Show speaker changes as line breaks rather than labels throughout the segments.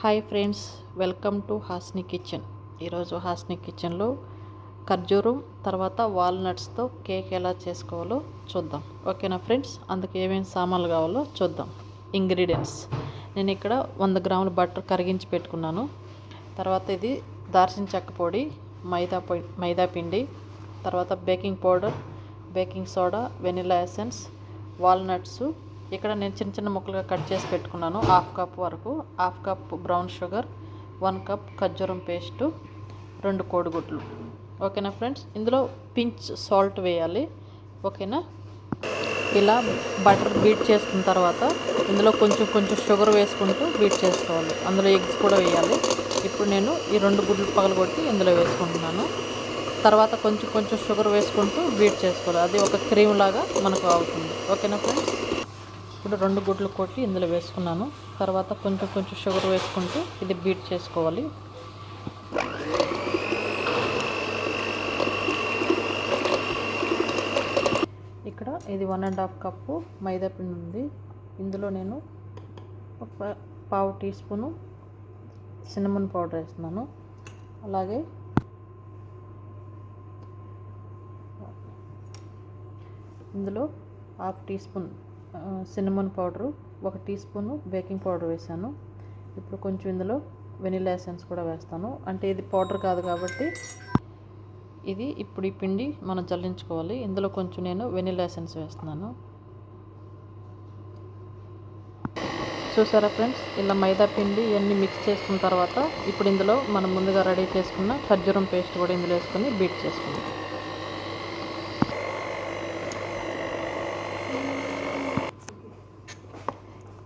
Hi friends welcome to Hasni kitchen. ఈరోజు హాస్ని కిచెన్లో ఖర్జూరం తర్వాత వాల్నట్స్తో కేక్ ఎలా చేసుకోవాలో చూద్దాం. ఓకేనా ఫ్రెండ్స్? అందుకు ఏమేమి సామాన్లు కావాలో చూద్దాం. ఇంగ్రీడియంట్స్. నేను ఇక్కడ వంద గ్రాముల బటర్ కరిగించి పెట్టుకున్నాను. తర్వాత ఇది దాల్చిన చెక్క పొడి మైదా పొడి మైదా పిండి తర్వాత baking powder baking soda vanilla essence walnuts ఇక్కడ నేను చిన్న చిన్న ముక్కలుగా కట్ చేసి పెట్టుకున్నాను. హాఫ్ కప్ వరకు. Half cup brown sugar one cup ఖర్జూరం పేస్టు రెండు కోడిగుడ్లు. ఓకేనా ఫ్రెండ్స్? ఇందులో పించ్ సాల్ట్ వేయాలి. ఓకేనా? ఇలా బటర్ బీట్ చేసుకున్న తర్వాత ఇందులో కొంచెం కొంచెం షుగర్ వేసుకుంటూ బీట్ చేసుకోవాలి. అందులో ఎగ్స్ కూడా వేయాలి. ఇప్పుడు నేను ఈ రెండు గుడ్లు పగలగొట్టి ఇందులో వేసుకుంటున్నాను. తర్వాత కొంచెం కొంచెం షుగర్ వేసుకుంటూ బీట్ చేసుకోవాలి. అది ఒక క్రీమ్ లాగా మనకు అవుతుంది. ఓకేనా ఫ్రెండ్స్? ఇప్పుడు రెండు గుడ్లు కొట్టి ఇందులో వేసుకున్నాను. తర్వాత కొంచెం కొంచెం షుగర్ వేసుకుంటూ ఇది బీట్ చేసుకోవాలి. ఇక్కడ ఇది వన్ అండ్ హాఫ్ కప్పు మైదా పిండి ఉంది. ఇందులో నేను ఒక పావు టీ స్పూను సినిమన్ పౌడర్ వేస్తున్నాను. అలాగే ఇందులో half teaspoon cinnamon powder ఒక టీ స్పూను బేకింగ్ పౌడర్ వేసాను ఇప్పుడు కొంచెం ఇందులో వెనిలా ఎసెన్స్ కూడా వేస్తాను. అంటే ఇది పౌడర్ కాదు కాబట్టి ఇది ఇప్పుడు ఈ పిండి మనం జల్లించుకోవాలి ఇందులో కొంచెం నేను వెనిలా ఎసెన్స్ వేస్తున్నాను. చూసారా ఫ్రెండ్స్? ఇలా మైదా పిండి ఇవన్నీ మిక్స్ చేసుకున్న తర్వాత ఇప్పుడు ఇందులో మనం ముందుగా రెడీ చేసుకున్న ఖర్జూరం పేస్ట్ కూడా ఇందులో వేసుకొని బీట్ చేసుకుందాం.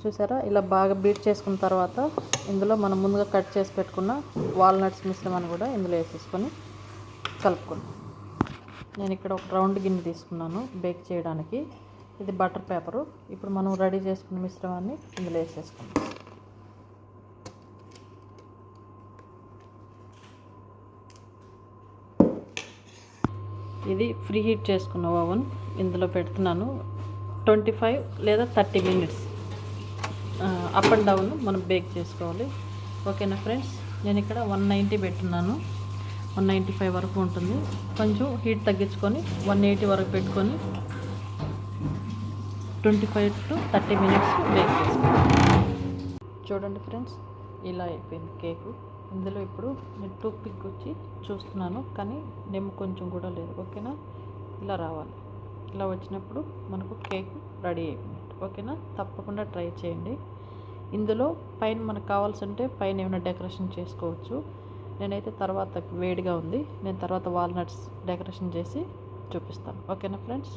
చూసారా? ఇలా బాగా బీట్ చేసుకున్న తర్వాత ఇందులో మనం ముందుగా కట్ చేసి పెట్టుకున్న వాల్నట్స్ మిశ్రమాన్ని కూడా ఇందులో వేసేసుకొని కలుపుకుందాం. నేను ఇక్కడ ఒక రౌండ్ గిన్నె తీసుకున్నాను బేక్ చేయడానికి. ఇది బటర్ పేపరు. ఇప్పుడు మనం రెడీ చేసుకున్న మిశ్రమాన్ని ఇందులో వేసేసుకుందాం. ఇది ఫ్రీ హీట్ చేసుకున్న ఓవెన్. ఇందులో పెడుతున్నాను ట్వంటీ ఫైవ్ లేదా thirty minutes. Up and down మనం బేక్ చేసుకోవాలి. ఓకేనా ఫ్రెండ్స్ నేను ఇక్కడ వన్ నైంటీ పెట్టున్నాను. వన్ నైంటీ ఫైవ్ వరకు ఉంటుంది. కొంచెం హీట్ తగ్గించుకొని వన్ ఎయిటీ వరకు పెట్టుకొని twenty five to thirty minutes bake చేసుకోవాలి. చూడండి ఫ్రెండ్స్ ఇలా అయిపోయింది కేకు ఇందులో ఇప్పుడు నేను టూ పిక్ వచ్చి చూస్తున్నాను కానీ నెమ్ము కొంచెం కూడా లేదు. ఓకేనా ఇలా రావాలి. ఇలా వచ్చినప్పుడు మనకు కేక్ రెడీ అయిపోయింది. ఓకేనా? తప్పకుండా ట్రై చేయండి. ఇందులో పైన మనకు కావాల్సి ఉంటే పైన ఏమైనా డెకరేషన్ చేసుకోవచ్చు. నేనైతే తర్వాత వేడిగా ఉంది. నేను తర్వాత వాల్నట్స్ డెకరేషన్ చేసి చూపిస్తాను. ఓకేనా ఫ్రెండ్స్?